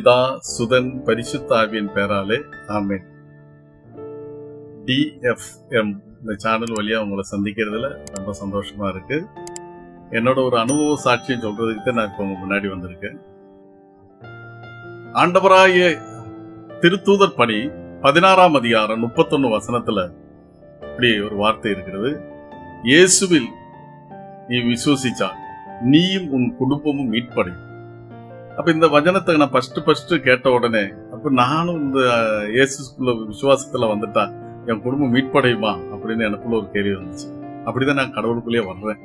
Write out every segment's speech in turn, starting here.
பிதா சுதன் பரிசுத்தாவியின் பேராலே ஆமே டிஎஃப்எம் இந்த சேனல் வழியா உங்களை சந்திக்கிறதுல ரொம்ப சந்தோஷமா இருக்கு என்னோட ஒரு அனுபவ சாட்சியம் சொல்றதுக்கு தான் நான் இப்போ உங்க முன்னாடி வந்திருக்கேன் ஆண்டவராய திருத்தூதர் பணி பதினாறாம் அதிகாரம் முப்பத்தொன்னு வசனத்துல இப்படி ஒரு வார்த்தை இருக்கிறது இயேசுவில் நீ விசுவசிச்சா நீயும் உன் குடும்பமும் மீட்படையும் அப்ப இந்த வஜனத்தை நான் ஃபர்ஸ்ட் ஃபர்ஸ்ட் கேட்ட உடனே அப்ப நானும் இந்த இயேசுக்குள்ள விசுவாசத்துல வந்துட்டா என் குடும்பம் மீட்படையுமா? அப்படின்னு எனக்குள்ள ஒரு கேள்வி வந்துச்சு. அப்படிதான் நான் கடவுளுக்குள்ளேயே வர்றேன்.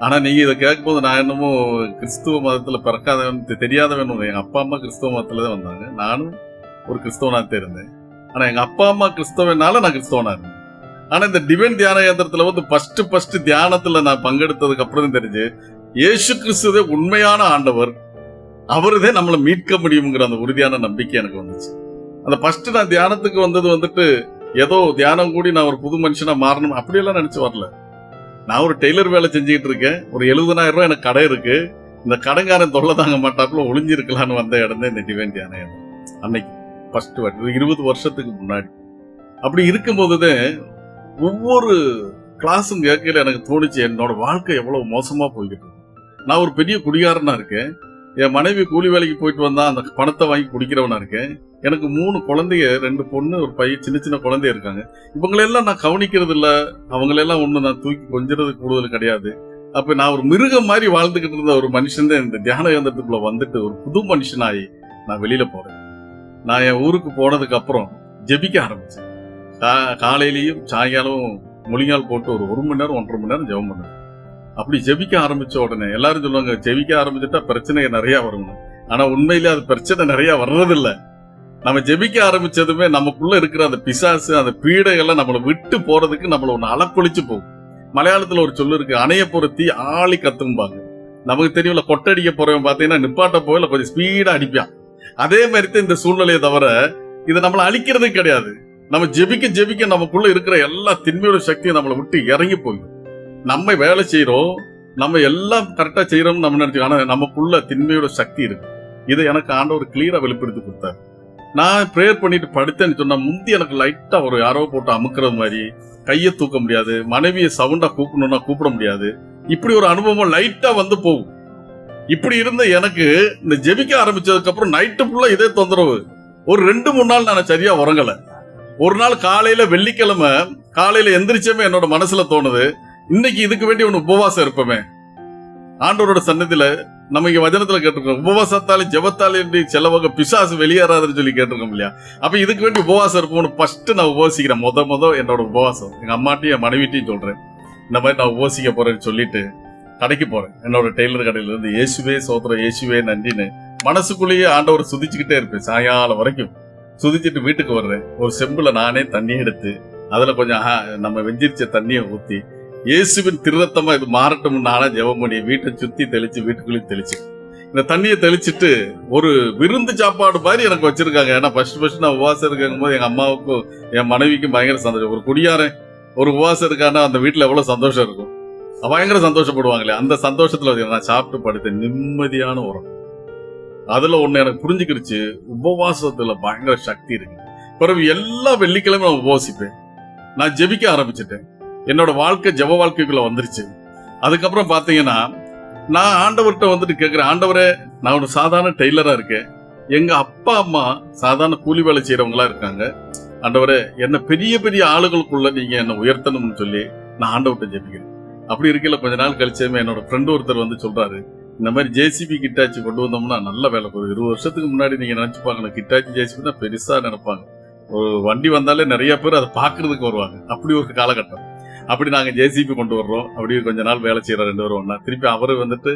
ஆனா நீங்க இதை கேட்கும்போது நான் என்னமோ கிறிஸ்துவ மதத்துல பிறக்காதவன் தெ- தெரியாதவன் எங்க அப்பா அம்மா கிறிஸ்துவ மதத்துல தான் வந்தாங்க. நானும் ஒரு கிறிஸ்தவனா தெரிந்தேன் ஆனா எங்க அப்பா அம்மா கிறிஸ்தவனால நான் கிறிஸ்தவனா இருந்தேன். ஆனா இந்த டிவைன் தியான யந்திரத்துல வந்து ஃபர்ஸ்ட் ஃபர்ஸ்ட் தியானத்துல நான் பங்கெடுத்ததுக்கு அப்புறம் தெரிஞ்சு இயேசு கிறிஸ்துவே உண்மையான ஆண்டவர் அவருதே நம்மளை மீட்க முடியுங்கிற அந்த உறுதியான நம்பிக்கை எனக்கு வந்துச்சு. அந்த ஃபர்ஸ்ட் நான் தியானத்துக்கு வந்தது வந்துட்டு ஏதோ தியானம் கூடி நான் ஒரு புது மனுஷனா மாறணும் அப்படியெல்லாம் நினைச்சு வரல. நான் ஒரு டெய்லர் வேலை செஞ்சுக்கிட்டு இருக்கேன். ஒரு எழுபதனாயிரம் ரூபாய் எனக்கு கடை இருக்கு. இந்த கடங்காரன் தொல்லை தாங்க மாட்டாப்புல ஒளிஞ்சிருக்கலான்னு வந்த இடம் தான் இந்த டிவைன் தியான அன்னைக்கு ஃபர்ஸ்ட் வாட்டி இருபது வருஷத்துக்கு முன்னாடி. அப்படி இருக்கும்போதுதான் ஒவ்வொரு கிளாஸும் கேட்கல எனக்கு தோணுச்சு என்னோட வாழ்க்கை எவ்வளவு மோசமா போய்கிட்டு நான் ஒரு பெரிய குடிகாரனா இருக்கேன். என் மனைவி கூலி வேலைக்கு போயிட்டு வந்தா அந்த பணத்தை வாங்கி குடிக்கிறவனா இருக்கேன். எனக்கு மூணு குழந்தைய ரெண்டு பொண்ணு ஒரு பையன் சின்ன சின்ன குழந்தைய இருக்காங்க. இவங்களெல்லாம் நான் கவனிக்கிறது இல்ல. அவங்களெல்லாம் ஒண்ணு நான் தூக்கி கொஞ்சிறது கூடுதல் கிடையாது. அப்ப நான் ஒரு மிருகம் மாதிரி வாழ்ந்துகிட்டு இருந்த ஒரு மனுஷன் தான் இந்த தியான யந்திரத்துக்குள்ள வந்துட்டு ஒரு புது மனுஷனாயி நான் வெளியில போறேன். நான் என் ஊருக்கு போனதுக்கு அப்புறம் ஜெபிக்க ஆரம்பிச்சேன். கா- காலையிலயும் சாயங்காலம் மொழிங்கால் போட்டு ஒரு ஒரு மணி நேரம் ஒன்றரை மணி நேரம் ஜெபம் பண்ணுவேன் அப்படி ஜெபிக்க ஆரம்பிச்ச உடனே எல்லாரும் சொல்லுவாங்க ஜெபிக்க ஆரம்பிச்சுட்டா பிரச்சனை நிறைய வரும். ஆனா உண்மையிலே அது பிரச்சனை நிறைய வர்றதில்ல. நம்ம ஜெபிக்க ஆரம்பிச்சதுமே நமக்குள்ள இருக்கிற அந்த பிசாசு அந்த பீடைகள்லாம் நம்மளை விட்டு போறதுக்கு நம்மள ஒண்ணு அலப்பொழிச்சு போகும். மலையாளத்துல ஒரு சொல்லு இருக்கு அணைய பொருத்தி ஆளி கத்தும்பாங்க. நமக்கு தெரியும்ல கொட்டடிக்க போறவன் பாத்தீங்கன்னா நிப்பாட்ட போயில கொஞ்சம் ஸ்பீடா அடிப்பான். அதே மாதிரி தான் இந்த சூழ்நிலையை தவிர இது நம்மளை அழிக்கிறதே கிடையாது. நம்ம ஜெபிக்க ஜெபிக்க நமக்குள்ள இருக்கிற எல்லா திண்மையோட சக்தியும் நம்மளை விட்டு இறங்கி போயிடும். நம்ம வேலை செய்கிறோம் நம்ம எல்லாம் கரெக்டாக செய்கிறோம் நம்ம நினைச்சோம் ஆனால் நமக்குள்ள திண்மையோட சக்தி இருக்கு. இதை எனக்கு ஆண்டவர் கிளியராக வெளிப்படுத்தி கொடுத்தார். நான் ப்ரேயர் பண்ணிட்டு படுத்தேன்னு சொன்னால் முந்தி எனக்கு லைட்டாக ஒரு யாரோ போட்டு அமுக்கிற மாதிரி கையை தூக்க முடியாது மனைவியை சவுண்டாக கூப்பிடணும்னா கூப்பிட முடியாது. இப்படி ஒரு அனுபவம் லைட்டாக வந்து போகும். இப்படி இருந்த எனக்கு இந்த ஜெபிக்க ஆரம்பிச்சதுக்கு அப்புறம் நைட்டு ஃபுல்லாக இதே தொந்தரவு. ஒரு ரெண்டு மூணு நாள் நான் சரியா உறங்கலை. ஒரு நாள் காலையில வெள்ளிக்கிழமை காலையில எந்திரிச்சமே என்னோட மனசுல தோணுது. இன்னைக்கு இதுக்கு வேண்டி ஒன்று உபவாசம் இருப்போமே. ஆண்டவரோட சன்னதியில நம்ம இங்க வஜனத்துல கேட்டிருக்கோம் உபவாசத்தாலே ஜெபத்தாலே செலவக பிசாசு வெளியேறாதுன்னு சொல்லி கேட்டிருக்கோம் இல்லையா? அப்ப இதுக்கு வேண்டி உபவாசம் இருப்போம்னு ஃபர்ஸ்ட் நான் உபவாசிக்கிறேன். முத முத என்னோட உபவாசம். எங்க அம்மாட்டையும் என் மனைவிட்டையும் சொல்றேன். இந்த மாதிரி நான் உபவாசிக்க போறேன்னு சொல்லிட்டு கடைக்கு போறேன். என்னோட டெய்லர் கடையில இருந்து இயேசுவே சோத்திரம் இயேசுவே நன்றின்னு மனசுக்குள்ளேயே ஆண்டவர் சுதிச்சுக்கிட்டே இருப்பேன் சாயங்காலம் வரைக்கும். சுதிச்சிட்டு வீட்டுக்கு வர்றேன். ஒரு செம்புல நானே தண்ணி எடுத்து அதுல கொஞ்சம் ஆஹா, நம்ம வெஞ்சிரிச்ச தண்ணியை ஊத்தி இயேசுவின் திருரத்தமா இது மாறட்டும் நானா ஜெபம் பண்ணி வீட்டை சுத்தி தெளிச்சு வீட்டுக்குள்ளேயும் தெளிச்சு. இந்த தண்ணியை தெளிச்சிட்டு ஒரு விருந்து சாப்பாடு மாதிரி எனக்கு வச்சிருக்காங்க. ஏன்னா ஃபர்ஸ்ட் ஃபர்ஸ்ட் நான் உபவாசம் இருக்கும் போது எங்க அம்மாவுக்கும் என் மனைவிக்கும் பயங்கர சந்தோஷம். ஒரு குடியாரன் ஒரு உபவாசம் இருக்கான்னா அந்த வீட்டுல எவ்வளவு சந்தோஷம் இருக்கும்? பயங்கர சந்தோஷப்படுவாங்களே. அந்த சந்தோஷத்துல நான் சாப்பிட்டு படுத்தேன் நிம்மதியான உரம் அதுல ஒண்ணு எனக்கு புரிஞ்சுக்கிடுச்சு. உபவாசத்துல பயங்கர சக்தி இருக்கு. பிறகு எல்லா வெள்ளிக்கிழமை நான் உபவாசிப்பேன். நான் ஜெபிக்க ஆரம்பிச்சிட்டேன். என்னோட வாழ்க்கை ஜப வாழ்க்கைக்குள்ள வந்துருச்சு. அதுக்கப்புறம் பார்த்தீங்கன்னா நான் ஆண்டவர்கிட்ட வந்துட்டு கேட்குறேன் ஆண்டவரே நான் ஒரு சாதாரண டெய்லரா இருக்கேன். எங்க அப்பா அம்மா சாதாரண கூலி வேலை செய்யறவங்களா இருக்காங்க. ஆண்டவரே என்ன பெரிய பெரிய ஆளுகளுக்குள்ள நீங்க என்ன உயர்த்தணும்னு சொல்லி நான் ஆண்டவர்கிட்ட ஜெபிக்கிறேன். அப்படி இருக்கையில் கொஞ்ச நாள் கழிச்சுமே என்னோட ஃப்ரெண்டு ஒருத்தர் வந்து சொல்றாரு இந்த மாதிரி ஜேசிபி கிட்டாச்சி கொண்டு வந்தோம்னா நல்ல வேலை போகுது. இருபது வருஷத்துக்கு முன்னாடி நீங்க நினைச்சு பாக்கணும் கிட்டாச்சி ஜேசிபி தான் பெருசா நினைப்பாங்க. ஒரு வண்டி வந்தாலே நிறைய பேர் அதை பாக்குறதுக்கு வருவாங்க. அப்படி ஒரு காலகட்டம். அப்படி நாங்க ஜேசிபி கொண்டு வர்றோம். அப்படி கொஞ்ச நாள் வேலை செய்யறோம் ரெண்டு பேரும் திருப்பி அவரு வந்துட்டு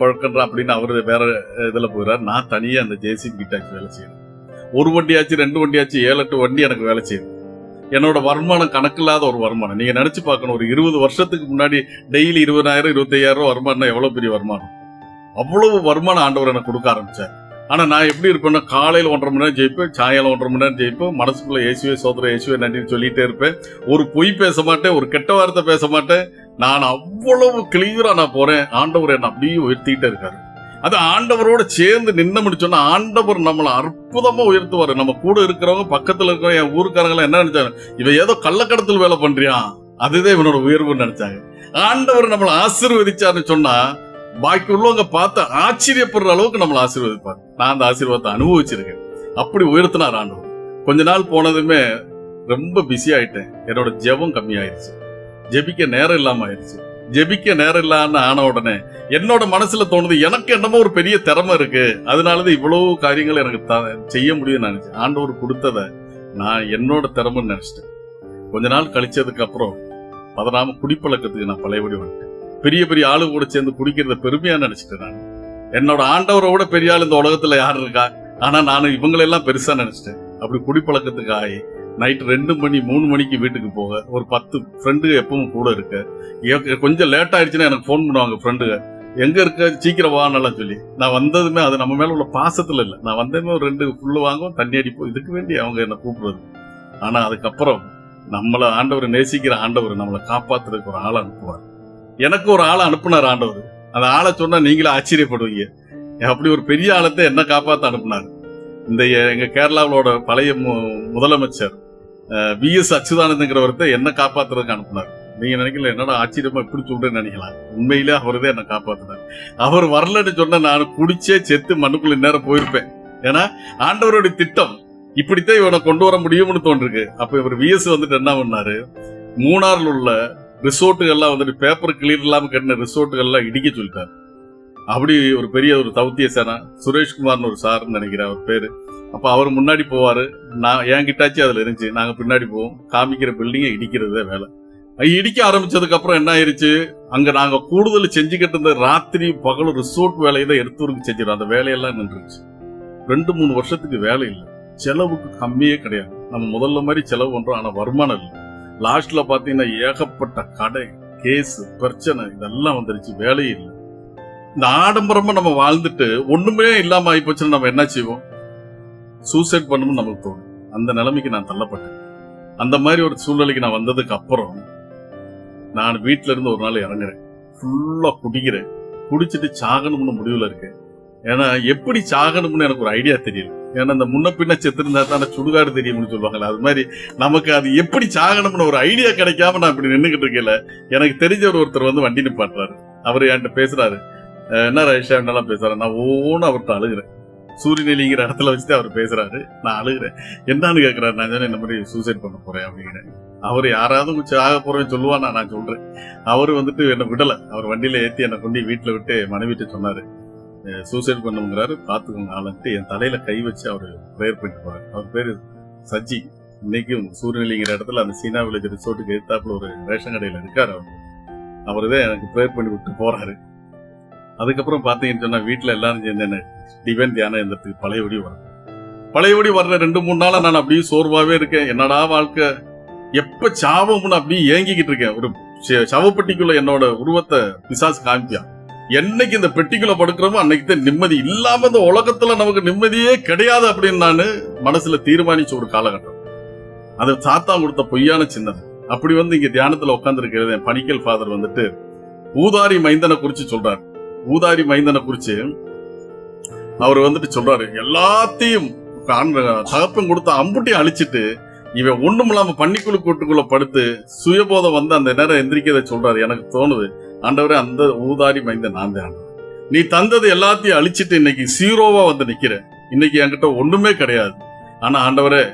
குழக்கன்ற அப்படின்னு அவரு வேற இதுல போயிறாரு. நான் தனியா அந்த ஜேசிபி கிட்டாச்சி வேலை செய்யறேன். ஒரு வண்டியாச்சு ரெண்டு வண்டியாச்சு ஏழு எட்டு வண்டி எனக்கு வேலை செய்யுது. என்னோட வருமானம் கணக்கில்லாத ஒரு வருமானம். நீங்க நினைச்சு பார்க்கணும் ஒரு இருபது வருஷத்துக்கு முன்னாடி டெய்லி இருபதாயிரம் இருபத்தையாயிரம் ரூபாய் வருமானம் எவ்வளவு பெரிய வருமானம்? அவ்வளவு வருமானம் ஆண்டவர் எனக்கு கொடுக்க ஆரம்பிச்சார். ஆனால் நான் எப்படி இருப்பேன்னா காலையில் ஒன்றரை மணி நேரம் ஜெயிப்பேன் சாயங்காலம் ஒன்றரை மணி நேரம் ஜெயிப்பேன். மனசுக்குள்ளே இயேசுவே சோதர இயேசுவே நன்றின்னு சொல்லிகிட்டே இருப்பேன். ஒரு பொய் பேச மாட்டேன் ஒரு கெட்ட வார்த்தை பேச மாட்டேன். நான் அவ்வளவு கிளியராக நான் போகிறேன் ஆண்டவர் என்னை அப்படியே உயர்த்திக்கிட்டே இருக்காரு. அது ஆண்டவரோட சேர்ந்து நின்று சொன்னா ஆண்டவர் நம்மளை அற்புதமாக உயர்த்துவார். நம்ம கூட இருக்கிறவங்க பக்கத்தில் இருக்கிறவங்க என் ஊருக்காரங்களாம் என்ன நினைச்சாங்க இவன் ஏதோ கள்ளக்கடத்தில் வேலை பண்ணுறியான் அதுதான் இவனோட உயர்வுன்னு நினைச்சாங்க. ஆண்டவர் நம்மளை ஆசீர்வதிச்சாருன்னு சொன்னால் பாக்கி உள்ளவங்க பார்த்து ஆச்சரியப்படுற அளவுக்கு நம்மளை ஆசீர்வதிப்பார். நான் அந்த ஆசீர்வாதத்தை அனுபவிச்சிருக்கேன். அப்படி உயர்த்தினார் ஆண்டவர். கொஞ்ச நாள் போனதுமே ரொம்ப பிஸி ஆயிட்டேன். என்னோட ஜெபம் கம்மி ஆயிடுச்சு ஜெபிக்க நேரம் இல்லாம ஆயிருச்சு. ஜெபிக்க நேரம் இல்லாம ஆன உடனே என்னோட மனசுல தோணுது எனக்கு என்னமோ ஒரு பெரிய திறமை இருக்கு. அதனாலதான் இவ்வளவு காரியங்கள் எனக்கு த- செய்ய முடியும்னு நினைச்சேன். ஆண்டவர் கொடுத்தத நான் என்னோட திறமைன்னு நினைச்சிட்டேன். கொஞ்ச நாள் கழிச்சதுக்கு அப்புறம் பதறாம குடிப்பழக்கத்துக்கு நான் பழையபடி வந்துட்டேன். பெரிய பெரிய ஆளு கூட சேர்ந்து குடிக்கிறத பெருமையா நினைச்சிட்டேன் நான். என்னோட ஆண்டவரை விட பெரிய ஆள் இந்த உலகத்துல யார் இருக்கா? ஆனா நான் இவங்களெல்லாம் பெருசா நினைச்சிட்டேன். அப்படி குடிப்பழக்கத்துக்கு ஆகி நைட் ரெண்டு மணி மூணு மணிக்கு வீட்டுக்கு போக ஒரு பத்து ஃப்ரெண்டுங்க எப்பவும் கூட இருக்க. கொஞ்சம் லேட் ஆயிடுச்சுன்னா எனக்கு ஃபோன் பண்ணுவாங்க ஃப்ரெண்டுங்க எங்க இருக்க? சீக்கிரம் வான்னெல்லாம் சொல்லி. நான் வந்ததுமே அது நம்ம மேல உள்ள பாசத்துல இல்லை. நான் வந்ததுமே ஒரு ரெண்டு ஃபுல்லு வாங்குவோம் தண்ணி அடிப்போம். இதுக்கு வேண்டி அவங்க என்ன கூப்பிடுறது. ஆனா அதுக்கப்புறம் நம்மளை ஆண்டவர் நேசிக்கிற ஆண்டவர் நம்மளை காப்பாத்துறதுக்கு ஒரு ஆள் அனுப்புவார். எனக்கு ஒரு ஆளை அனுப்புனார் ஆண்டவர். அந்த ஆளை சொன்னா நீங்களே ஆச்சரியப்படுவீங்க. அப்படி ஒரு பெரிய ஆளத்தை என்ன காப்பாத்த அனுப்புனார்? இந்த எங்க கேரளாவோட பழைய மு- முதலமைச்சர் வி எஸ் அச்சுதானந்தங்கிறவர்த்த என்ன காப்பாத்துறதுக்கு அனுப்புனார்? நீங்க நினைக்கல என்னடா ஆச்சரியமா இப்படி சொல்றேன்னு நினைக்கலாம் உண்மையிலே அவர்தான் என்ன காப்பாத்தினார். அவர் வரலன்னு சொன்னா நான் குடிச்சே செத்து மண்ணுக்குள்ள நேரம் போயிருப்பேன். ஏன்னா ஆண்டவருடைய திட்டம் இப்படித்தான் இவனை கொண்டு வர முடியும்னு தோன்றிருக்கு. அப்ப இவர் விஎஸ் வந்துட்டு என்ன பண்ணாரு? மூணாறில் உள்ள ரிசோர்ட்டுகள்லாம் வந்துட்டு பேப்பர் கிளியர் இல்லாமல் கட்டின ரிசோர்ட்டுகள்லாம் இடிக்க சொல்லிட்டார். அப்படி ஒரு பெரிய ஒரு தௌத்திய சேனா சுரேஷ்குமார்னு ஒரு சார்னு நினைக்கிறேன் அவர் பேரு. அப்போ அவர் முன்னாடி போவார். நான் என் அதில் இருந்துச்சு. நாங்கள் பின்னாடி போவோம். காமிக்கிற பில்டிங்கை இடிக்கிறதே வேலை. இடிக்க ஆரம்பிச்சதுக்கப்புறம் என்ன ஆயிருச்சு? அங்கே நாங்கள் கூடுதல் செஞ்சுக்கிட்டு இருந்த ராத்திரி பகலும் ரிசோர்ட் வேலையை தான் எடுத்துருக்கு செஞ்சிடும் அந்த வேலையெல்லாம் நின்றுச்சு. ரெண்டு மூணு வருஷத்துக்கு வேலை இல்லை. செலவுக்கு கம்மியே கிடையாது. நம்ம முதல்ல மாதிரி செலவு பண்ணுறோம் ஆனால் வருமானம் இல்லை. லாஸ்ட்ல பாத்தீங்கன்னா ஏகப்பட்ட கடை கேஸ் பிரச்சனை இதெல்லாம் வந்துருச்சு. வேலையில்லை இந்த ஆடம்பரமா நம்ம வாழ்ந்துட்டு ஒண்ணுமே இல்லாம ஆயிப்போச்சுன்னா நம்ம என்ன செய்வோம்? சூசைட் பண்ணணும்னு நமக்கு தோணும். அந்த நிலைமைக்கு நான் தள்ளப்பட்டேன். அந்த மாதிரி ஒரு சூழ்நிலைக்கு நான் வந்ததுக்கு அப்புறம் நான் வீட்டில இருந்து ஒரு நாள் இறங்குறேன். ஃபுல்லா குடிக்கிறேன். குடிச்சிட்டு சாகணும்னு முடிவுல இருக்கேன். ஏன்னா எப்படி சாகணும்னு எனக்கு ஒரு ஐடியா தெரியல ஏன்னா இந்த முன்ன பின்ன செத்துருந்தா தான் சுடுகாடு தெரியும்னு சொல்லுவாங்கல்ல அது மாதிரி நமக்கு அது எப்படி சாகணும்னு ஒரு ஐடியா கிடைக்காம நான் இப்படி நின்றுகிட்டு இருக்கல எனக்கு தெரிஞ்சவர் ஒருத்தர் வந்து வண்டி நிப்பாட்டுறாரு. அவர் என்கிட்ட பேசுறாரு. என்ன ரயிஷா என்னெல்லாம் பேசுறாரு? நான் ஒவ்வொன்றும் அவர்கிட்ட அழுகிறேன். சூரியநெலிங்கிற இடத்துல வச்சுட்டு அவர் பேசுறாரு. நான் அழுகிறேன். என்னன்னு கேட்கிறாரு நான் சொன்னேன் இந்த மாதிரி சூசைட் பண்ண போறேன் அப்படிங்கிறேன். அவர் யாராவது ஆக போறேன்னு சொல்லுவானா? நான் சொல்றேன். அவர் வந்துட்டு என்னை விடலை. அவர் வண்டியில ஏற்றி என்னை கொண்டு வீட்டில் விட்டு மனைவிட்டு சொன்னாரு. சூசைட் பண்ணுங்கிறாரு பார்த்துக்கோங்க ஆளுன்ட்டு என் தலையில கை வச்சு அவர் ப்ரேயர் பண்ணிட்டு போறாரு. அவர் பேர் சஜி. இன்னைக்கும் சூரியநிலைங்கிற இடத்துல அந்த சீனா வில்லேஜ் ரிசோர்ட்டுக்கு எடுத்தாப்புல ஒரு ரேஷன் கடையில் இருக்கார் அவர். அவர் தான் எனக்கு ப்ரேயர் பண்ணி விட்டு போறாரு. அதுக்கப்புறம் பார்த்தீங்கன்னு சொன்னால் வீட்டில் எல்லாரும் சேர்ந்து என்ன டிவைன் தியானம் எந்திரத்துக்கு பழையபடி வரும் பழையபடி வர்ற ரெண்டு மூணு நாளாக நான் அப்படியே சோர்வாகவே இருக்கேன். என்னடா வாழ்க்கை? எப்போ சாவம்னு அப்படியே ஏங்கிக்கிட்டு இருக்கேன். ஒரு சவப்பட்டிக்குள்ள என்னோட உருவத்தை பிசாசு காமிப்பான் என்னைக்கு இந்த பெட்டிக்குள்ள படுக்கிறோமோ அன்னைக்கு தான் நிம்மதி. இல்லாம இந்த உலகத்துல நமக்கு நிம்மதியே கிடையாது அப்படின்னு நான் மனசுல தீர்மானிச்ச ஒரு காலகட்டம். அது சாத்தா கொடுத்த பொய்யான சின்னது. அப்படி வந்து இங்க தியானத்துல உட்காந்துருக்கிறது என் பணிக்கல் ஃபாதர் வந்துட்டு ஊதாரி மைந்தனை குறிச்சு சொல்றாரு. ஊதாரி மைந்தனை குறிச்சு அவர் வந்துட்டு சொல்றாரு எல்லாத்தையும் தகப்பன் கொடுத்த அம்புட்டியை அழிச்சிட்டு இவன் ஒண்ணும் இல்லாம பன்னிக்குழு கூட்டுக்குள்ள படுத்து சுயபோதம் வந்து அந்த நேரம் எந்திரிக்கதை சொல்றாரு. எனக்கு தோணுது ஆண்டவரே அந்த ஊதாரி மைந்த நான் தான் நீ தந்தது எல்லாத்தையும் அழிச்சிட்டு இன்னைக்கு சீரோவா வந்து நிக்கிற. இன்னைக்கு என்கிட்ட ஒண்ணுமே கிடையாது. ஆனா ஆண்டவரே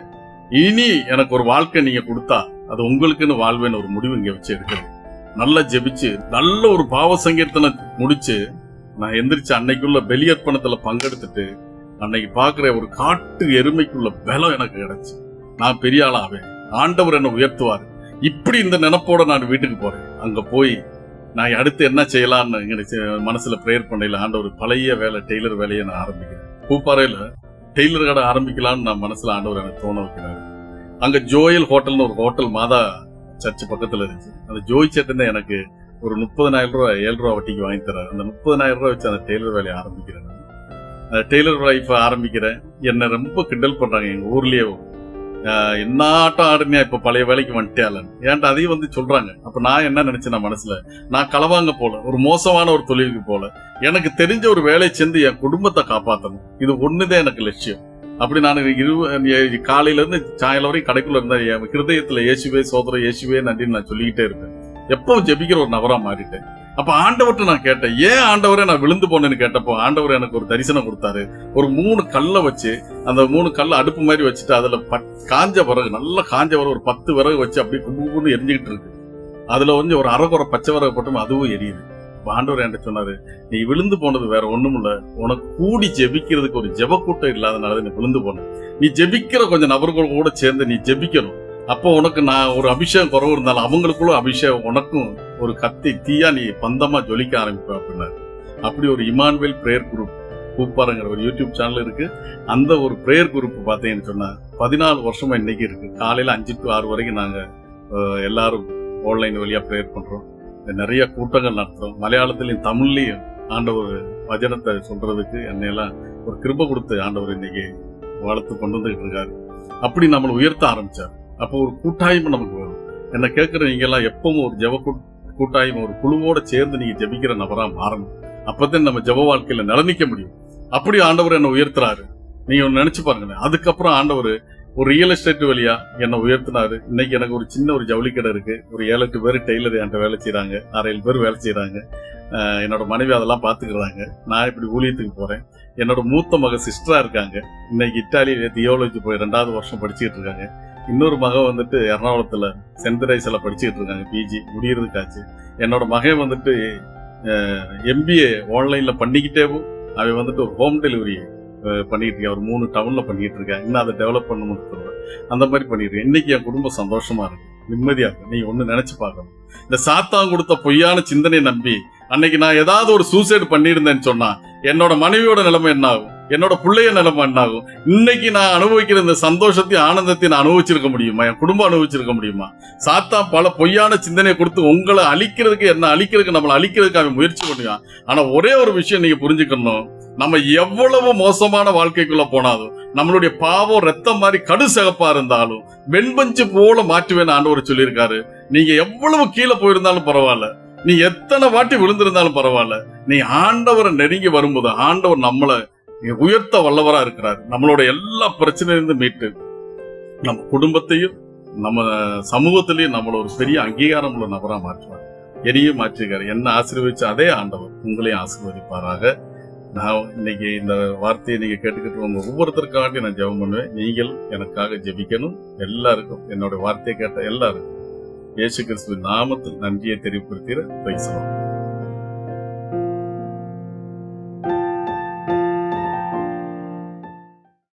இனி எனக்கு ஒரு வாழ்க்கை நீங்க கொடுத்தா அது உங்களுக்குன்னு வாழ்வேன்னு ஒரு முடிவு இங்க வச்சு எடுக்கிறேன். நல்லா ஜெபிச்சு நல்ல ஒரு பாவ சங்கீர்த்தனை முடிச்சு நான் எந்திரிச்சு அன்னைக்குள்ள பலியர்ப்பணத்துல பங்கெடுத்துட்டு அன்னைக்கு பாக்குற ஒரு காட்டு எருமைக்குள்ள பலம் எனக்கு கிடைச்சு. நான் பெரிய ஆளாவேன். ஆண்டவர் என்ன உயர்த்துவார். இப்படி இந்த நினைப்போட நான் வீட்டுக்கு போறேன். அங்க போய் நான் அடுத்து என்ன செய்யலாம்னு எனக்கு மனசுல ப்ரேயர் பண்ணல ஆண்டவர் பழைய வேலை டெய்லர் வேலையை நான் ஆரம்பிக்கிறேன். பூப்பாறையில டெய்லர் கடை ஆரம்பிக்கலாம்னு நான் மனசுல ஆண்டவர் எனக்கு தோண வைக்கிறாரு. அங்க ஜோயல் ஹோட்டல்னு ஒரு ஹோட்டல் மாதா சர்ச் பக்கத்துல இருந்துச்சு. அந்த ஜோய் சட்டன் எனக்கு ஒரு முப்பதனாயிரம் ரூபா ஏழு ரூபா வட்டிக்கு வாங்கி தராரு. அந்த முப்பதனாயிரம் ரூபாய் வச்சு அந்த டெய்லர் வேலையை ஆரம்பிக்கிறேன். அந்த டெய்லர் லைஃப் ஆரம்பிக்கிறேன். என்னை ரொம்ப கிண்டல் பண்றாங்க எங்க ஊர்லயே என்னாட்டம் ஆடுனியா? இப்ப பழைய வேலைக்கு வந்துட்டேன் ஏன்டா அதையும் வந்து சொல்றாங்க. அப்ப நான் என்ன நினைச்சேன் நான் மனசுல? நான் களவாங்க போல ஒரு மோசமான ஒரு தொழிலுக்கு போல எனக்கு தெரிஞ்ச ஒரு வேலையை சேர்ந்து என் குடும்பத்தை காப்பாற்றணும் இது ஒண்ணுதான் எனக்கு லட்சியம். அப்படி நான் இரு காலையில இருந்து சாயல வரைக்கும் கடைக்குள்ள இருந்த என் ஹிருதயத்துல இயேசுவே சோதர இயேசுவே நன்றின்னு நான் சொல்லிக்கிட்டே இருப்பேன். எப்பவும் ஜெபிக்கிற ஒரு நபரா மாறிட்டேன். அப்ப ஆண்டவர்கிட்ட நான் கேட்டேன் ஏன் ஆண்டவரே நான் விழுந்து போனேன்னு கேட்டப்போ ஆண்டவர் எனக்கு ஒரு தரிசனம் கொடுத்தாரு. ஒரு மூணு கல்லை வச்சு அந்த மூணு கல்லை அடுப்பு மாதிரி வச்சுட்டு அதுல பட்- காஞ்ச விறகு நல்ல காஞ்ச விறகு ஒரு பத்து விறகு வச்சு அப்படியே கும்புன்னு எரிஞ்சுக்கிட்டு இருக்கு. அதுல கொஞ்சம் ஒரு அரைக்குறை பச்சை விறகு போட்டும் அதுவும் எரியுது. ஆண்டவர் என்கிட்ட சொன்னாரு நீ விழுந்து போனது வேற ஒண்ணும் இல்ல உனக்கு கூடி ஜெபிக்கிறதுக்கு ஒரு ஜெபக்கூட்டம் இல்லாதனால நீ விழுந்து போன. நீ ஜெபிக்கிற கொஞ்சம் நபர்கள் கூட சேர்ந்து நீ ஜெபிக்கணும். அப்போ உனக்கு நான் ஒரு அபிஷேகம் குறவு இருந்தாலும் அவங்களுக்குள்ள அபிஷேகம் உனக்கும் ஒரு கத்தி தீயா நீ பந்தமா ஜொலிக்க ஆரம்பிப்ப அப்படின்னாரு அப்படி ஒரு இமானுவேல் பிரேயர் குரூப் கூப்பாருங்கிற ஒரு யூடியூப் சேனல் இருக்கு. அந்த ஒரு பிரேயர் குரூப் பார்த்தீங்கன்னு சொன்னா பதினாலு வருஷமா இன்னைக்கு இருக்கு. காலையில அஞ்சு டு ஆறு வரைக்கும் நாங்க எல்லாரும் ஆன்லைன் வழியா பிரேயர் பண்றோம். நிறைய கூட்டங்கள் நடத்துறோம். மலையாளத்திலையும் தமிழ்லையும் ஆண்டவர் வஜனத்தை சொல்றதுக்கு என்னையெல்லாம் ஒரு கிருப கொடுத்து ஆண்டவர் இன்னைக்கு வளர்த்து கொண்டு வந்துகிட்டு இருக்காரு. அப்படி நம்மளை உயர்த்த ஆரம்பிச்சார். அப்போ ஒரு கூட்டாய்மை நமக்கு வரும். என்ன கேட்கிற நீங்க எல்லாம் எப்பவும் ஒரு ஜெவ கூட்டாய்மை ஒரு குழுவோட சேர்ந்து நீங்க ஜெபிக்கிற நபரா மாறணும். அப்பதான் நம்ம ஜெப வாழ்க்கையில நிலநிக்க முடியும். அப்படி ஆண்டவர் என்ன உயர்த்துறாரு. நீங்க ஒண்ணு நினைச்சு பாருங்களேன். அதுக்கப்புறம் ஆண்டவர் ஒரு ரியல் எஸ்டேட் வழியா என்னை உயர்த்தினாரு. இன்னைக்கு எனக்கு ஒரு சின்ன ஒரு ஜவுளி கடை இருக்கு. ஒரு ஏழு எட்டு பேர் டெய்லர் என்கிட்ட வேலை செய்றாங்க. அரை ஏழு பேர் வேலை செய்யறாங்க அஹ் என்னோட மனைவி அதெல்லாம் பாத்துக்கிறாங்க. நான் இப்படி ஊழியத்துக்கு போறேன். என்னோட மூத்த மக சிஸ்டரா இருக்காங்க. இன்னைக்கு இத்தாலியில தியோலஜி போய் ரெண்டாவது வருஷம் படிச்சுட்டு இருக்காங்க. இன்னொரு மக வந்துட்டு எர்ணாகுளத்துல சென்ட் தெரேசால படிச்சுட்டு இருக்காங்க பிஜி முடியறதுக்காச்சு. என்னோட மகன் வந்துட்டு எம்பிஏ ஆன்லைன்ல பண்ணிக்கிட்டேவும் அவன் வந்துட்டு ஒரு ஹோம் டெலிவரி பண்ணிட்டு இருக்கேன். ஒரு மூணு டவுன்ல பண்ணிட்டு இருக்கேன். இன்னும் அதை டெவலப் பண்ணணும்னு சொல்றேன் அந்த மாதிரி பண்ணிருக்கேன். இருக்கேன் இன்னைக்கு என் குடும்பம் சந்தோஷமா இருக்கு. நிம்மதியா இருக்கு. நீங்க ஒண்ணு நினைச்சு பார்க்கணும். இந்த சாத்தான் கொடுத்த பொய்யான சிந்தனையை நம்பி அன்னைக்கு நான் ஏதாவது ஒரு சூசைடு பண்ணியிருந்தேன்னு சொன்னா என்னோட மனைவியோட நிலைமை என்ன ஆகும்? என்னோட பிள்ளைய நிலைமை என்ன ஆகும் இன்னைக்கு நான் அனுபவிக்கிற இந்த சந்தோஷத்தையும் ஆனந்தத்தையும் நான் அனுபவிச்சிருக்க முடியுமா? என் குடும்பம் அனுபவிச்சிருக்க முடியுமா? சாத்தா பல பொய்யான சிந்தனையை கொடுத்து உங்களை அழிக்கிறதுக்கு என்ன அழிக்கிறதுக்கு நம்மளை அழிக்கிறதுக்கு அவன் முயற்சி பண்ணுவான் ஆனா ஒரே ஒரு விஷயம் நீங்க புரிஞ்சுக்கணும். நம்ம எவ்வளவு மோசமான வாழ்க்கைக்குள்ள போனாலும் நம்மளுடைய பாவம் ரத்தம் மாதிரி கடு சிகப்பா இருந்தாலும் வெண்பஞ்சு போல மாற்றுவேன் ஆண்டவர் சொல்லியிருக்காரு. நீங்க எவ்வளவு கீழே போயிருந்தாலும் பரவாயில்ல. நீ எத்தனை வாட்டி விழுந்திருந்தாலும் பரவாயில்ல. நீ ஆண்டவரை நெருங்கி வரும்போது ஆண்டவர் நம்மளை உயர்த்த வல்லவரா இருக்கிறார். நம்மளோட எல்லா பிரச்சனையிலிருந்து மீட்டு நம்ம குடும்பத்தையும் நம்ம சமூகத்திலையும் நம்மள ஒரு பெரிய அங்கீகாரம் உள்ள நபரா மாற்றுவார். என்னையும் மாற்றிருக்காரு என்ன ஆசீர்வதிச்ச அதே ஆண்டவர் உங்களையும் ஆசீர்வதிப்பாராக. நான் இன்னைக்கு இந்த வார்த்தையை நீங்க கேட்டுக்கிட்டு உங்க ஒவ்வொருத்தருக்காண்டி நான் ஜெபம் பண்ணுவேன். நீங்கள் எனக்காக ஜெபிக்கணும். எல்லாருக்கும் என்னோட வார்த்தையை கேட்ட எல்லாருக்கும். இயேசு கிறிஸ்துவின் நாமத்தில் நன்றியை தெரிவிப்படுத்திட பேசுவோம்